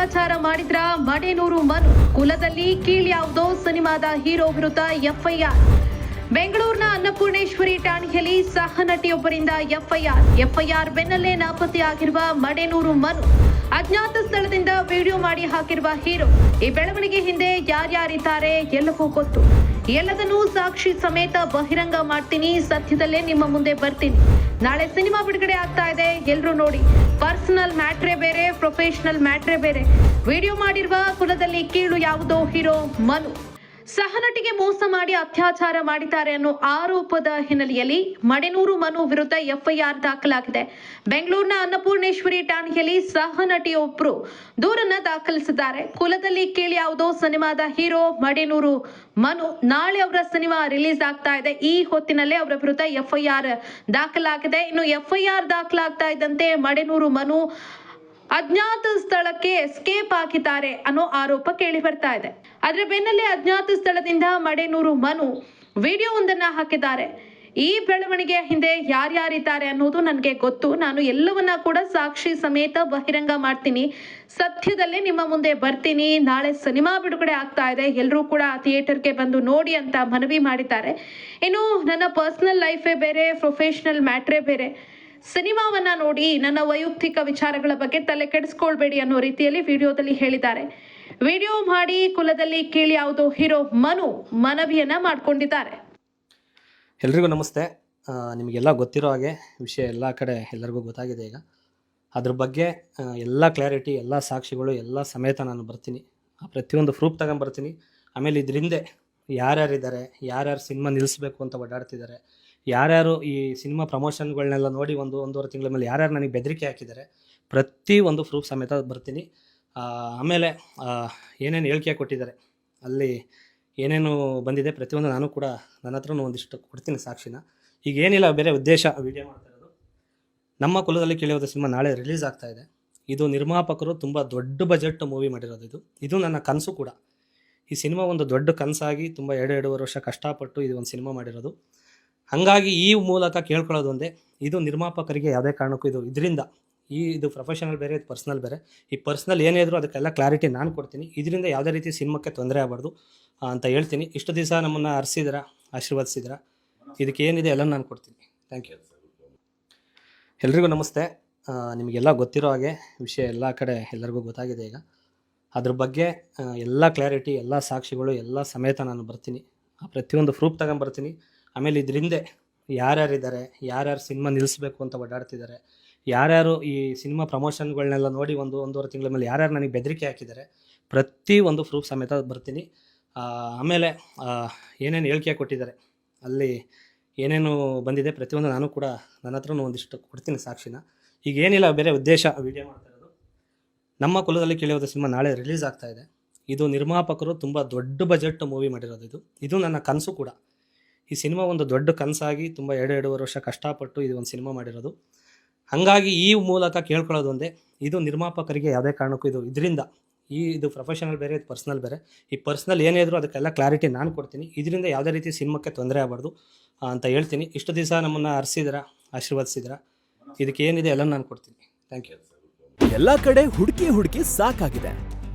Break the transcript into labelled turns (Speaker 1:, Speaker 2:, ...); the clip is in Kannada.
Speaker 1: ಅತ್ಯಾಚಾರ ಮಾಡಿದ್ರ ಮಡೇನೂರು ಮನು ಕುಲದಲ್ಲಿ ಕೀಳ್ಯಾವುದೋ ಸಿನಿಮಾದ ಹೀರೋ ವಿರುದ್ಧ ಎಫ್ಐಆರ್. ಬೆಂಗಳೂರಿನ ಅನ್ನಪೂರ್ಣೇಶ್ವರಿ ಠಾಣೆಯಲ್ಲಿ ಸಹ ನಟಿಯೊಬ್ಬರಿಂದ ಎಫ್ಐಆರ್. ಎಫ್ಐಆರ್ ಬೆನ್ನಲ್ಲೇ ನಾಪತ್ತೆಯಾಗಿರುವ ಮಡೇನೂರು ಮನು ಅಜ್ಞಾತ ಸ್ಥಳದಿಂದ ವಿಡಿಯೋ ಮಾಡಿ ಹಾಕಿರುವ ಹೀರೋ. ಈ ಬೆಳವಣಿಗೆ ಹಿಂದೆ ಯಾರ್ಯಾರಿದ್ದಾರೆ ಎಲ್ಲವೂ ಗೊತ್ತು. ಎಲ್ಲದನ್ನೂ ಸಾಕ್ಷಿ ಸಮೇತ ಬಹಿರಂಗ ಮಾಡ್ತೀನಿ. ಸತ್ಯದಲ್ಲೇ ನಿಮ್ಮ ಮುಂದೆ ಬರ್ತೀನಿ. ನಾಳೆ ಸಿನಿಮಾ ಬಿಡುಗಡೆ ಆಗ್ತಾ ಇದೆ. ಎಲ್ಲರೂ ನೋಡಿ. ಪರ್ಸನಲ್ ಮ್ಯಾಟ್ರೇ ಬೇರೆ, ಪ್ರೊಫೆಷನಲ್ ಮ್ಯಾಟ್ರೇ ಬೇರೆ. ವಿಡಿಯೋ ಮಾಡಿರುವ ಕುಲದಲ್ಲಿ ಕೀಳು ಯಾವುದೋ ಹೀರೋ ಮನು. ಸಹನಟಿಗೆ ಮೋಸ ಮಾಡಿ ಅತ್ಯಾಚಾರ ಮಾಡಿದ್ದಾರೆ ಅನ್ನೋ ಆರೋಪದ ಹಿನ್ನೆಲೆಯಲ್ಲಿ ಮಡೆನೂರು ಮನು ವಿರುದ್ಧ ಎಫ್ಐಆರ್ ದಾಖಲಾಗಿದೆ. ಬೆಂಗಳೂರಿನ ಅನ್ನಪೂರ್ಣೇಶ್ವರಿ ಠಾಣೆಯಲ್ಲಿ ಸಹನಟಿಯೊಬ್ಬರು ದೂರನ್ನ ದಾಖಲಿಸಿದ್ದಾರೆ. ಕುಲದಲ್ಲಿ ಕೇಳಿ ಯಾವುದೋ ಸಿನಿಮಾದ ಹೀರೋ ಮಡೆನೂರು ಮನು ನಾಳೆ ಅವರ ಸಿನಿಮಾ ರಿಲೀಸ್ ಆಗ್ತಾ ಇದೆ. ಈ ಹೊತ್ತಿನಲ್ಲೇ ಅವರ ವಿರುದ್ಧ ಎಫ್ಐಆರ್ ದಾಖಲಾಗಿದೆ. ಇನ್ನು ಎಫ್ಐಆರ್ ದಾಖಲಾಗ್ತಾ ಇದ್ದಂತೆ ಮಡೆನೂರು ಮನು ಅಜ್ಞಾತ ಸ್ಥಳಕ್ಕೆ ಎಸ್ಕೇಪ್ ಹಾಕಿದ್ದಾರೆ ಅನ್ನೋ ಆರೋಪ ಕೇಳಿ ಬರ್ತಾ ಇದೆ. ಅದರ ಬೆನ್ನಲ್ಲೇ ಅಜ್ಞಾತ ಸ್ಥಳದಿಂದ ಮಡೇನೂರು ಮನು ವಿಡಿಯೋ ಒಂದನ್ನ ಹಾಕಿದ್ದಾರೆ. ಈ ಬೆಳವಣಿಗೆಯ ಹಿಂದೆ ಯಾರ್ಯಾರಿದ್ದಾರೆ ಅನ್ನೋದು ನನಗೆ ಗೊತ್ತು. ನಾನು ಎಲ್ಲವನ್ನ ಕೂಡ ಸಾಕ್ಷಿ ಸಮೇತ ಬಹಿರಂಗ ಮಾಡ್ತೀನಿ. ಸತ್ಯದಲ್ಲೇ ನಿಮ್ಮ ಮುಂದೆ ಬರ್ತೀನಿ. ನಾಳೆ ಸಿನಿಮಾ ಬಿಡುಗಡೆ ಆಗ್ತಾ ಇದೆ. ಎಲ್ಲರೂ ಕೂಡ ಥಿಯೇಟರ್ಗೆ ಬಂದು ನೋಡಿ ಅಂತ ಮನವಿ ಮಾಡಿದ್ದಾರೆ. ಇನ್ನು ನನ್ನ ಪರ್ಸನಲ್ ಲೈಫೇ ಬೇರೆ ಪ್ರೊಫೆಷನಲ್ ಮ್ಯಾಟ್ರೇ ಬೇರೆ. ಸಿನಿಮಾವನ್ನ ನೋಡಿ ನನ್ನ ವೈಯಕ್ತಿಕ ವಿಚಾರಗಳ ಬಗ್ಗೆ ತಲೆ ಕೆಡಿಸ್ಕೊಳ್ಬೇಡಿ ಅನ್ನೋ ರೀತಿಯಲ್ಲಿ ವಿಡಿಯೋದಲ್ಲಿ ಹೇಳಿದ್ದಾರೆ. ವಿಡಿಯೋ ಮಾಡಿ ಕುಲದಲ್ಲಿ ಕೇಳಿ ಯಾವುದು ಹೀರೋ ಮನು ಮನವಿಯನ್ನ ಮಾಡ್ಕೊಂಡಿದ್ದಾರೆ.
Speaker 2: ಎಲ್ರಿಗೂ ನಮಸ್ತೆ. ನಿಮಗೆಲ್ಲ ಗೊತ್ತಿರೋ ಹಾಗೆ ವಿಷಯ ಎಲ್ಲ ಕಡೆ ಎಲ್ಲರಿಗೂ ಗೊತ್ತಾಗಿದೆ ಈಗ. ಅದ್ರ ಬಗ್ಗೆ ಎಲ್ಲ ಕ್ಲಾರಿಟಿ ಎಲ್ಲ ಸಾಕ್ಷಿಗಳು, ಎಲ್ಲ ಸಮೇತ ನಾನು ಬರ್ತೀನಿ. ಆ, ಪ್ರತಿಯೊಂದು ಪ್ರೂಫ್ ತಗೊಂಬರ್ತೀನಿ. ಆಮೇಲೆ ಇದರಿಂದ ಯಾರ್ಯಾರಿದ್ದಾರೆ, ಯಾರ್ಯಾರು ಸಿನಿಮಾ ನಿಲ್ಲಿಸ್ಬೇಕು ಅಂತ ಓಡಾಡ್ತಿದ್ದಾರೆ ಯಾರ್ಯಾರು ಈ ಸಿನಿಮಾ ಪ್ರಮೋಷನ್ಗಳನ್ನೆಲ್ಲ ನೋಡಿ ಒಂದು ಒಂದೂವರೆ ತಿಂಗಳ ಮೇಲೆ ಯಾರ್ಯಾರು ನನಗೆ ಬೆದರಿಕೆ ಹಾಕಿದ್ದಾರೆ, ಪ್ರತಿ ಒಂದು ಪ್ರೂಫ್ ಸಮೇತ ಬರ್ತೀನಿ. ಆಮೇಲೆ ಏನೇನು ಹೇಳಿಕೆ ಕೊಟ್ಟಿದ್ದಾರೆ, ಅಲ್ಲಿ ಏನೇನು ಬಂದಿದೆ, ಪ್ರತಿಯೊಂದು ನಾನು ಕೂಡ ನನ್ನ ಹತ್ರನೂ ಒಂದಿಷ್ಟು ಕೊಡ್ತೀನಿ ಸಾಕ್ಷಿನ. ಈಗ ಏನಿಲ್ಲ, ಬೇರೆ ಉದ್ದೇಶ ವಿಡಿಯೋ ಮಾಡ್ತಾ ನಮ್ಮ ಕುಲದಲ್ಲಿ ಕೇಳಿಯೋದು ಸಿನಿಮಾ ನಾಳೆ ರಿಲೀಸ್ ಆಗ್ತಾ ಇದೆ. ಇದು ನಿರ್ಮಾಪಕರು ತುಂಬ ದೊಡ್ಡ ಬಜೆಟ್ ಮೂವಿ ಮಾಡಿರೋದು ಇದು. ಇದು ನನ್ನ ಕನಸು ಕೂಡ. ಈ ಸಿನಿಮಾ ಒಂದು ದೊಡ್ಡ ಕನಸಾಗಿ ತುಂಬ ಎರಡು ಎರಡೂವರೆ ವರ್ಷ ಕಷ್ಟಪಟ್ಟು ಇದು ಒಂದು ಸಿನಿಮಾ ಮಾಡಿರೋದು. ಹಾಗಾಗಿ ಈ ಮೂಲಕ ಕೇಳ್ಕೊಳ್ಳೋದು ಒಂದೇ, ಇದು ನಿರ್ಮಾಪಕರಿಗೆ ಯಾವುದೇ ಕಾರಣಕ್ಕೂ ಇದು ಇದರಿಂದ, ಈ ಇದು ಪ್ರೊಫೆಷನಲ್ ಬೇರೆ, ಇದು ಪರ್ಸ್ನಲ್ ಬೇರೆ. ಈ ಪರ್ಸ್ನಲ್ ಏನೇ ಇದ್ರೂ ಅದಕ್ಕೆಲ್ಲ ಕ್ಲಾರಿಟಿ ನಾನು ಕೊಡ್ತೀನಿ. ಇದರಿಂದ ಯಾವುದೇ ರೀತಿ ಸಿನಿಮಾಕ್ಕೆ ತೊಂದರೆ ಆಗಬಾರ್ದು ಅಂತ ಹೇಳ್ತೀನಿ. ಇಷ್ಟು ದಿವಸ ನಮ್ಮನ್ನು ಹರಿಸಿದ್ರ, ಆಶೀರ್ವದಿಸಿದ್ರ, ಇದಕ್ಕೆ ಏನಿದೆ ಎಲ್ಲ ನಾನು ಕೊಡ್ತೀನಿ. ಥ್ಯಾಂಕ್ ಯು ಎಲ್ರಿಗೂ ನಮಸ್ತೆ. ನಿಮಗೆಲ್ಲ ಗೊತ್ತಿರೋ ಹಾಗೆ ವಿಷಯ ಎಲ್ಲ ಕಡೆ ಎಲ್ಲರಿಗೂ ಗೊತ್ತಾಗಿದೆ ಈಗ. ಅದ್ರ ಬಗ್ಗೆ ಎಲ್ಲ ಕ್ಲಾರಿಟಿ ಎಲ್ಲ ಸಾಕ್ಷಿಗಳು, ಎಲ್ಲ ಸಮೇತ ನಾನು ಬರ್ತೀನಿ. ಪ್ರತಿಯೊಂದು ಪ್ರೂಫ್ ತಗೊಂಬರ್ತೀನಿ. ಆಮೇಲೆ ಇದರಿಂದ ಯಾರ್ಯಾರಿದ್ದಾರೆ, ಯಾರ್ಯಾರು ಸಿನಿಮಾ ನಿಲ್ಲಿಸ್ಬೇಕು ಅಂತ ಓಡಾಡ್ತಿದ್ದಾರೆ, ಯಾರ್ಯಾರು ಈ ಸಿನಿಮಾ ಪ್ರಮೋಷನ್ಗಳನ್ನೆಲ್ಲ ನೋಡಿ ಒಂದು ಒಂದೂವರೆ ತಿಂಗಳ ಮೇಲೆ ಯಾರ್ಯಾರು ನನಗೆ ಬೆದರಿಕೆ ಹಾಕಿದ್ದಾರೆ, ಪ್ರತಿ ಒಂದು ಪ್ರೂಫ್ ಸಮೇತ ಬರ್ತೀನಿ. ಆಮೇಲೆ ಏನೇನು ಹೇಳಿಕೆ ಕೊಟ್ಟಿದ್ದಾರೆ, ಅಲ್ಲಿ ಏನೇನು ಬಂದಿದೆ, ಪ್ರತಿಯೊಂದು ನಾನು ಕೂಡ ನನ್ನ ಹತ್ರನೂ ಒಂದಿಷ್ಟು ಕೊಡ್ತೀನಿ ಸಾಕ್ಷಿನ. ಈಗ ಏನಿಲ್ಲ, ಬೇರೆ ಉದ್ದೇಶ ವಿಡಿಯೋ ಮಾಡ್ತಾ ನಮ್ಮ ಕುಲದಲ್ಲಿ ಕೇಳಿಯೋದು ಸಿನಿಮಾ ನಾಳೆ ರಿಲೀಸ್ ಆಗ್ತಾ ಇದೆ. ಇದು ನಿರ್ಮಾಪಕರು ತುಂಬ ದೊಡ್ಡ ಬಜೆಟ್ ಮೂವಿ ಮಾಡಿರೋದು ಇದು. ಇದು ನನ್ನ ಕನಸು ಕೂಡ. ಈ ಸಿನಿಮಾ ಒಂದು ದೊಡ್ಡ ಕನಸಾಗಿ ತುಂಬ ಎರಡು ಎರಡೂವರೆ ವರ್ಷ ಕಷ್ಟಪಟ್ಟು ಇದು ಒಂದು ಸಿನಿಮಾ ಮಾಡಿರೋದು. ಹಾಗಾಗಿ ಈ ಮೂಲಕ ಕೇಳ್ಕೊಳ್ಳೋದು ಒಂದೇ, ಇದು ನಿರ್ಮಾಪಕರಿಗೆ ಯಾವುದೇ ಕಾರಣಕ್ಕೂ ಇದು ಇದರಿಂದ, ಈ ಇದು ಪ್ರೊಫೆಷನಲ್ ಬೇರೆ, ಇದು ಪರ್ಸ್ನಲ್ ಬೇರೆ. ಈ ಪರ್ಸ್ನಲ್ ಏನೇ ಇದ್ರೂ ಅದಕ್ಕೆಲ್ಲ ಕ್ಲಾರಿಟಿ ನಾನು ಕೊಡ್ತೀನಿ. ಇದರಿಂದ ಯಾವುದೇ ರೀತಿ ಸಿನಿಮಾಕ್ಕೆ ತೊಂದರೆ ಆಗಬಾರ್ದು ಅಂತ ಹೇಳ್ತೀನಿ. ಇಷ್ಟು ದಿವಸ ನಮ್ಮನ್ನು ಹರಿಸಿದ್ರ ಆಶೀರ್ವದಿಸಿದ್ರ ಇದಕ್ಕೆ ಏನಿದೆ ಎಲ್ಲ ನಾನು ಕೊಡ್ತೀನಿ. ಥ್ಯಾಂಕ್ ಯು
Speaker 3: ಎಲ್ಲ ಕಡೆ ಹುಡುಕಿ ಹುಡುಕಿ ಸಾಕಾಗಿದೆ.